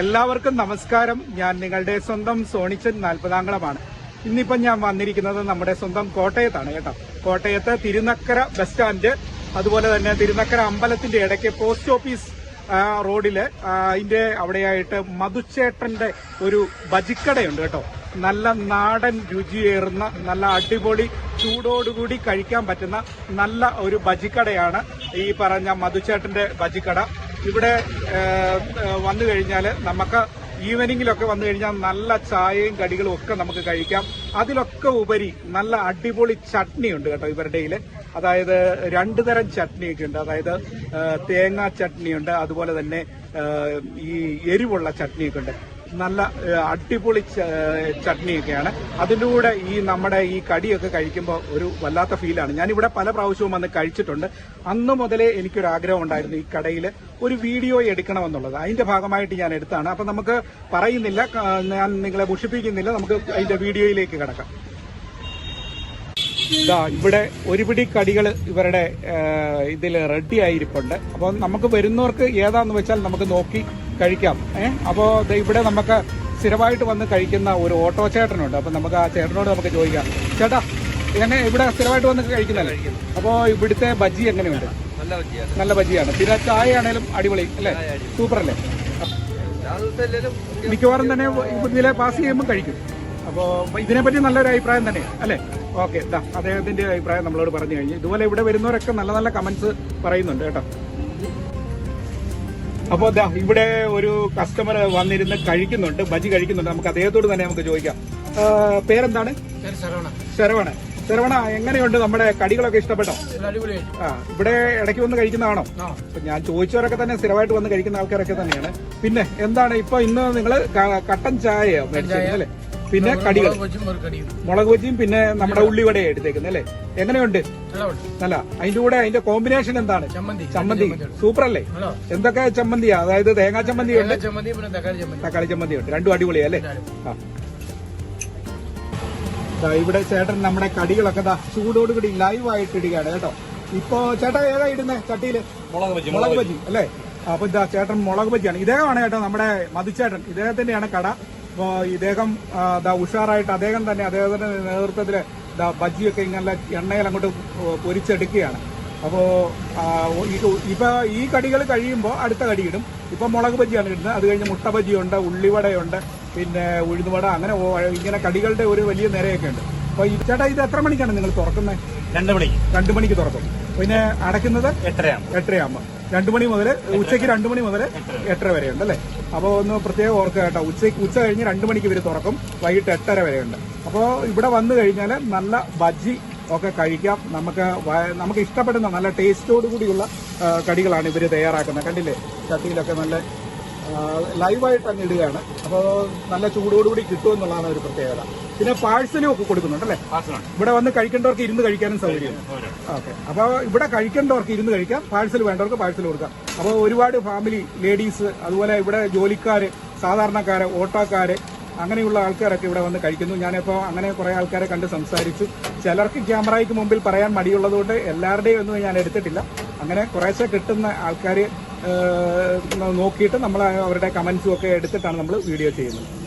എല്ലാവർക്കും നമസ്കാരം. ഞാൻ നിങ്ങളുടെ സ്വന്തം സോണിച്ചൻ നാൽപ്പതാംകളമാണ് ഇന്നിപ്പം ഞാൻ വന്നിരിക്കുന്നത് നമ്മുടെ സ്വന്തം കോട്ടയത്താണ് കേട്ടോ. കോട്ടയത്ത് തിരുനക്കര ബസ് സ്റ്റാൻഡ് അതുപോലെ തന്നെ തിരുനക്കര അമ്പലത്തിന്റെ ഇടയ്ക്ക് പോസ്റ്റ് ഓഫീസ് റോഡിൽ അതിന്റെ അവിടെയായിട്ട് മധുച്ചേട്ടന്റെ ഒരു ബജിക്കടയുണ്ട് കേട്ടോ. നല്ല നാടൻ രുചിയേറുന്ന നല്ല അടിപൊളി ചൂടോടുകൂടി കഴിക്കാൻ പറ്റുന്ന നല്ല ഒരു ബജിക്കടയാണ് ഈ പറഞ്ഞ മധുച്ചേട്ടന്റെ ബജിക്കട. ഇവിടെ വന്നു കഴിഞ്ഞാൽ നമുക്ക് ഈവനിങ്ങിലൊക്കെ വന്നു കഴിഞ്ഞാൽ നല്ല ചായയും കടികളും ഒക്കെ നമുക്ക് കഴിക്കാം. അതിലൊക്കെ ഉപരി നല്ല അടിപൊളി ചട്നി ഉണ്ട് കേട്ടോ ഇവരുടെയിൽ അതായത് രണ്ടു തരം ചട്നിയൊക്കെ ഉണ്ട്. അതായത് തേങ്ങാ ചട്നിയുണ്ട് അതുപോലെ തന്നെ ഈ എരിവുള്ള ചട്നിയൊക്കെ ഉണ്ട്. നല്ല അടിപൊളി ചട്നിയൊക്കെയാണ്. അതിന്റെ കൂടെ ഈ നമ്മുടെ ഈ കടിയൊക്കെ കഴിക്കുമ്പോൾ ഒരു വല്ലാത്ത ഫീലാണ്. ഞാനിവിടെ പല പ്രാവശ്യവും വന്ന് കഴിച്ചിട്ടുണ്ട്. അന്ന് മുതലേ എനിക്കൊരു ആഗ്രഹം ഉണ്ടായിരുന്നു ഈ കടയിൽ ഒരു വീഡിയോ എടുക്കണമെന്നുള്ളത്. അതിന്റെ ഭാഗമായിട്ട് ഞാൻ എടുത്താണ്. അപ്പം നമുക്ക് പറയുന്നില്ല. ഞാൻ നിങ്ങളെ മുഷിപ്പിക്കുന്നില്ല. നമുക്ക് അതിന്റെ വീഡിയോയിലേക്ക് കിടക്കാം. ഇവിടെ ഒരുപിടി കടികൾ ഇവരുടെ ഇതിൽ റെഡി ആയിരിപ്പുണ്ട്. അപ്പോൾ നമുക്ക് വരുന്നവർക്ക് ഏതാന്ന് വെച്ചാൽ നമുക്ക് നോക്കി കഴിക്കാം. ഏഹ് അപ്പോൾ ഇവിടെ നമുക്ക് സ്ഥിരമായിട്ട് വന്ന് കഴിക്കുന്ന ഒരു ഓട്ടോ ചേട്ടനുണ്ട്. അപ്പം നമുക്ക് ആ ചേട്ടനോട് നമുക്ക് ചോദിക്കാം. ചേട്ടാ എങ്ങനെ ഇവിടെ സ്ഥിരമായിട്ട് വന്ന് കഴിക്കുന്നല്ലേ? അപ്പോൾ ഇവിടുത്തെ ബജ്ജി എങ്ങനെയുണ്ട്? നല്ല പറ്റിയാണ് നല്ല ബജ്ജിയാണ്. പിന്നെ ചായ ആണേലും അടിപൊളി അല്ലേ സൂപ്പർ അല്ലേ മിക്കവാറും തന്നെ ഇതിലെ പാസ് ചെയ്യുമ്പോൾ കഴിക്കും. അപ്പോൾ ഇതിനെപ്പറ്റി നല്ലൊരു അഭിപ്രായം തന്നെ അല്ലേ? ഓക്കെ അദ്ദേഹത്തിന്റെ അഭിപ്രായം നമ്മളോട് പറഞ്ഞു കഴിഞ്ഞു. ഇതുപോലെ ഇവിടെ വരുന്നവരൊക്കെ നല്ല നല്ല കമന്റ്സ് പറയുന്നുണ്ട് കേട്ടോ. അപ്പോൾ ദാ ഇവിടെ ഒരു കസ്റ്റമർ വന്നിരുന്ന് കഴിക്കുന്നുണ്ട് ബജി കഴിക്കുന്നുണ്ട്. നമുക്ക് അദ്ദേഹത്തോട് തന്നെ നമുക്ക് ചോദിക്കാം. പേരെന്താണ്? ശരവണ. ശരവണ. എങ്ങനെയുണ്ട് നമ്മുടെ കടികളൊക്കെ ഇഷ്ടപ്പെട്ടോ? ആ ഇവിടെ ഇടയ്ക്ക് വന്ന് കഴിക്കുന്നതാണോ? ഞാൻ ചോദിച്ചവരൊക്കെ തന്നെ സ്ഥിരമായിട്ട് വന്ന് കഴിക്കുന്ന ആൾക്കാരൊക്കെ തന്നെയാണ്. പിന്നെ എന്താണ് ഇപ്പൊ ഇന്ന് നിങ്ങൾ കട്ടൻ ചായയോ മേടിച്ചു അല്ലേ? പിന്നെ കടികൾ. മുളക് ബജിയും പിന്നെ നമ്മുടെ ഉള്ളിവടയും എടുത്തേക്കുന്നത് അല്ലേ? എങ്ങനെയുണ്ട്? നല്ല. അതിന്റെ കൂടെ അതിന്റെ കോമ്പിനേഷൻ എന്താണ്? ചമ്മന്തി. ചമ്മന്തി. സൂപ്പർ അല്ലേ എന്തൊക്കെ ചമ്മന്തിയാ? അതായത് തേങ്ങാ ചമ്മന്തി ഉണ്ട്. തക്കാളി ചമ്മന്തി. ഉണ്ട്. രണ്ടും അടിപൊളിയാ അല്ലേ? ഇവിടെ ചേട്ടൻ നമ്മുടെ കടികളൊക്കെ ദാ ചൂടോടുകൂടി ലൈവ് ആയിട്ട് ഇടുകയാണ് കേട്ടോ. ഇപ്പൊ ചേട്ടാ ഏതാ ഇടുന്നേ ചട്ടിയിൽ? മുളക് ബജി അല്ലേ? അപ്പൊ ഇതാ ചേട്ടൻ മുളക് ബജിയാണ്. ഇദ്ദേഹമാണ് കേട്ടോ നമ്മുടെ മതിച്ചേട്ടൻ ഇദ്ദേഹത്തിന്റെയാണ് കട. ഇദ്ദേഹം ഉഷാറായിട്ട് അദ്ദേഹം തന്നെ അദ്ദേഹത്തിന്റെ നേതൃത്വത്തിൽ ദാ ബജിയൊക്കെ ഇങ്ങനെ എണ്ണയിൽ അങ്ങോട്ട് പൊരിച്ചെടുക്കുകയാണ്. അപ്പോ ആ, ഈ- ഇപ്പൊ ഈ കടികൾ കഴിയുമ്പോൾ അടുത്ത കടി ഇടും. ഇപ്പൊ മുളക് ബജിയാണ് ഇടുന്നത്. അത് കഴിഞ്ഞ് മുട്ട ബജിയുണ്ട് ഉള്ളിവടയുണ്ട് പിന്നെ ഉഴുന്നുവട അങ്ങനെ ഇങ്ങനെ കടികളുടെ ഒരു വലിയ നിരയൊക്കെ ഉണ്ട്. അപ്പൊ ഈ ചേട്ടാ ഇത് എത്ര മണിക്കാണ് നിങ്ങൾ തുറക്കുന്നത് രണ്ട് മണിക്ക് രണ്ടു മണിക്ക് തുറക്കും. പിന്നെ അടയ്ക്കുന്നത് എട്ടരയാണ് എട്ടരയാകുമ്പോൾ രണ്ടു മണി മുതൽ ഉച്ചയ്ക്ക് രണ്ടു മണി മുതൽ എട്ടര. വരെയുണ്ട് അല്ലേ? അപ്പോൾ ഒന്ന് പ്രത്യേകം ഓർക്കുക കേട്ടോ. ഉച്ചയ്ക്ക് ഉച്ച കഴിഞ്ഞ് രണ്ടു മണിക്ക് ഇവർ തുറക്കും. വൈകിട്ട് എട്ടര വരെയുണ്ട്. അപ്പോൾ ഇവിടെ വന്നു കഴിഞ്ഞാൽ നല്ല ബജ്ജി ഒക്കെ കഴിക്കാം. നമുക്ക് നമുക്ക് ഇഷ്ടപ്പെടുന്ന നല്ല ടേസ്റ്റോട് കൂടിയുള്ള കടികളാണ് ഇവർ തയ്യാറാക്കുന്നത്. കണ്ടില്ലേ? ചട്ടിയിലൊക്കെ നല്ല ലൈവായിട്ട് അങ്ങ് ഇടുകയാണ്. അപ്പോൾ നല്ല ചൂടോടുകൂടി കിട്ടും എന്നുള്ളതാണ് ഒരു പ്രത്യേകത. പിന്നെ പാഴ്സലും ഒക്കെ കൊടുക്കുന്നുണ്ട് അല്ലേ? ഇവിടെ വന്ന് കഴിക്കേണ്ടവർക്ക് ഇരുന്ന് കഴിക്കാനും സൗകര്യം. ഓക്കെ. അപ്പോൾ ഇവിടെ കഴിക്കേണ്ടവർക്ക് ഇരുന്ന് കഴിക്കാം പാഴ്സൽ വേണ്ടവർക്ക് പാഴ്സൽ കൊടുക്കാം. അപ്പോൾ ഒരുപാട് ഫാമിലി ലേഡീസ് അതുപോലെ ഇവിടെ ജോലിക്കാർ സാധാരണക്കാര് ഓട്ടോക്കാര് അങ്ങനെയുള്ള ആൾക്കാരൊക്കെ ഇവിടെ വന്ന് കഴിക്കുന്നു. ഞാനിപ്പോൾ അങ്ങനെ കുറേ ആൾക്കാരെ കണ്ട് സംസാരിച്ചു. ചിലർക്ക് ക്യാമറയ്ക്ക് മുമ്പിൽ പറയാൻ മടിയുള്ളതുകൊണ്ട് എല്ലാവരുടെയും ഒന്നും ഞാൻ എടുത്തിട്ടില്ല. അങ്ങനെ കുറേശ്ശെ കിട്ടുന്ന ആൾക്കാർ നോക്കിയിട്ട് നമ്മൾ അവരുടെ കമൻസും ഒക്കെ എടുത്തിട്ടാണ് നമ്മൾ വീഡിയോ ചെയ്യുന്നത്.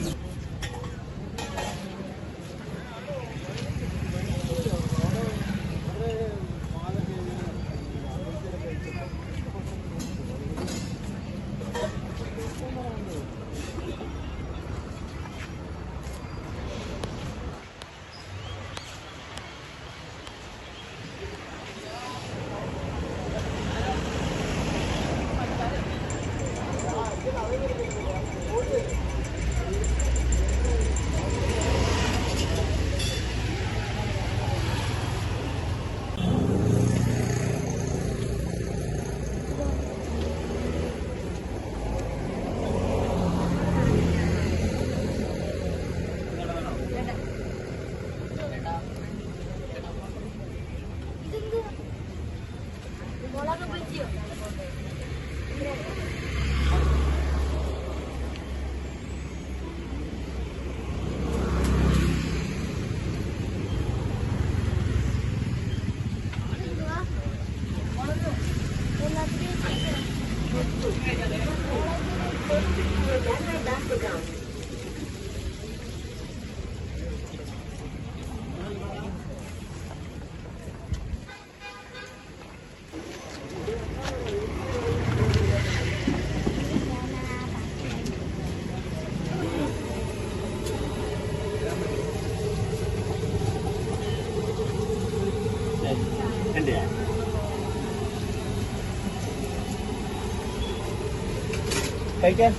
കഴിക്കാൻ?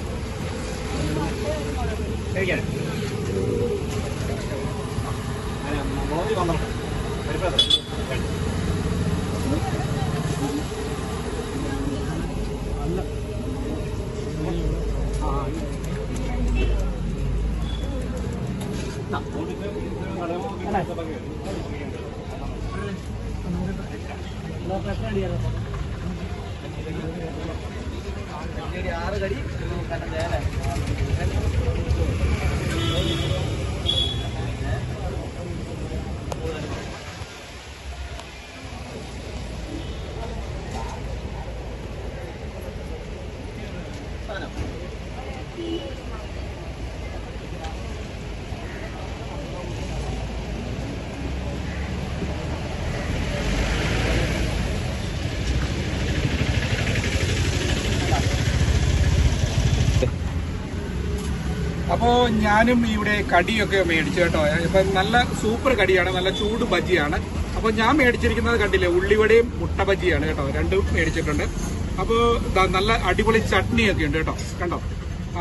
കഴിക്കാൻ. മുളക് വന്നോ പരിപ്പാത്ര ആറ് കടി Các 嘞 അപ്പോ ഞാനും ഇവിടെ കടിയൊക്കെ മേടിച്ചു കേട്ടോ. ഇപ്പൊ നല്ല സൂപ്പർ കടിയാണ് നല്ല ചൂട് ബജിയാണ്. അപ്പോൾ ഞാൻ മേടിച്ചിരിക്കുന്നത് കണ്ടില്ലേ ഉള്ളിവടയും മുട്ട ബജിയാണ് കേട്ടോ. രണ്ടും മേടിച്ചിട്ടുണ്ട്. അപ്പോൾ നല്ല അടിപൊളി ചട്നിയൊക്കെ ഉണ്ട് കേട്ടോ. കണ്ടോ?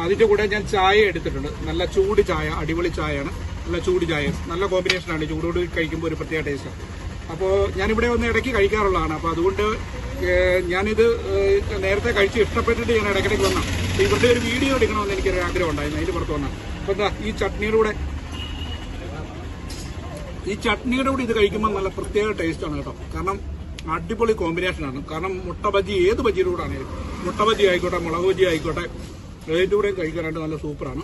അതിന്റെ കൂടെ ഞാൻ ചായ എടുത്തിട്ടുണ്ട്. നല്ല ചൂട് ചായ അടിപൊളി ചായയാണ്. നല്ല ചൂട് ചായ. നല്ല കോമ്പിനേഷനാണ് ചൂടോട് കഴിക്കുമ്പോൾ ഒരു പ്രത്യേക ടേസ്റ്റ് അപ്പോൾ ഞാനിവിടെ ഒന്ന് ഇടയ്ക്ക് കഴിക്കാറുള്ളതാണ്. അപ്പോൾ അതുകൊണ്ട് ഞാനിത് നേരത്തെ കഴിച്ച് ഇഷ്ടപ്പെട്ടിട്ട് ഞാൻ ഇടയ്ക്കിടയ്ക്ക് വന്ന. ഇവരുടെ ഒരു വീഡിയോ എടുക്കണമെന്ന് എനിക്കൊരു ആഗ്രഹം ഉണ്ടായിരുന്നു അതിന് പുറത്ത് വന്ന. അപ്പൊ എന്താ ഈ ചട്നിയുടെ ഈ ചട്നിയുടെ കൂടെ ഇത് കഴിക്കുമ്പോൾ നല്ല പ്രത്യേക ടേസ്റ്റാണ് കേട്ടോ. കാരണം അടിപൊളി കോമ്പിനേഷനാണ് കാരണം മുട്ട ബജി ഏത് ബജിയുടെ കൂടെ ആണെങ്കിലും മുട്ട ബജി ആയിക്കോട്ടെ മുളക് ബജി ആയിക്കോട്ടെ ഏതിന്റെ കൂടെ കഴിക്കാനായിട്ട് നല്ല സൂപ്പറാണ്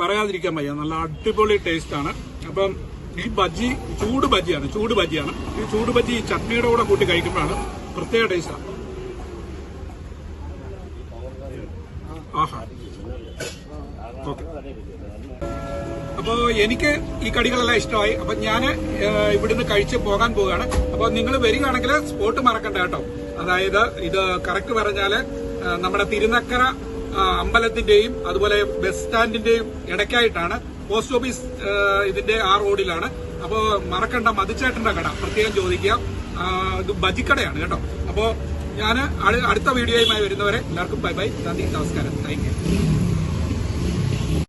പറയാതിരിക്കാൻ വയ്യ. നല്ല അടിപൊളി ആണ്. അപ്പം ഈ ബജി ചൂട് ബജിയാണ് ചൂട് ബജിയാണ് ഈ ചൂട് ബജി ഈ ചട്നിയുടെ കൂടെ കൂട്ടി കഴിക്കുമ്പോഴാണ് പ്രത്യേക ടേസ്റ്റാണ് ആഹാ. ഓക്കെ. അപ്പോ എനിക്ക് ഈ കടികളെല്ലാം ഇഷ്ടമായി. അപ്പൊ ഞാൻ ഇവിടുന്ന് കഴിച്ച് പോകാൻ പോവുകയാണ്. അപ്പൊ നിങ്ങൾ വരികയാണെങ്കിൽ സ്പോട്ട് മറക്കണ്ട കേട്ടോ. അതായത് ഇത് കറക്റ്റ് പറഞ്ഞാൽ നമ്മുടെ തിരുനക്കര അമ്പലത്തിന്റെയും അതുപോലെ ബസ് സ്റ്റാൻഡിന്റെയും ഇടയ്ക്കായിട്ടാണ് പോസ്റ്റ് ഓഫീസ് ഇതിന്റെ ആ റോഡിലാണ്. അപ്പോ മറക്കണ്ട മതിച്ചേട്ടന്റെ കട. പ്രത്യേകം ചോദിക്കുക ഇത് ബജിക്കടയാണ് കേട്ടോ. അപ്പോ ഞാൻ അടുത്ത വീഡിയോയുമായി വരുന്നവരെ എല്ലാവർക്കും ബൈ ബൈ. നന്ദി നമസ്കാരം. Thank you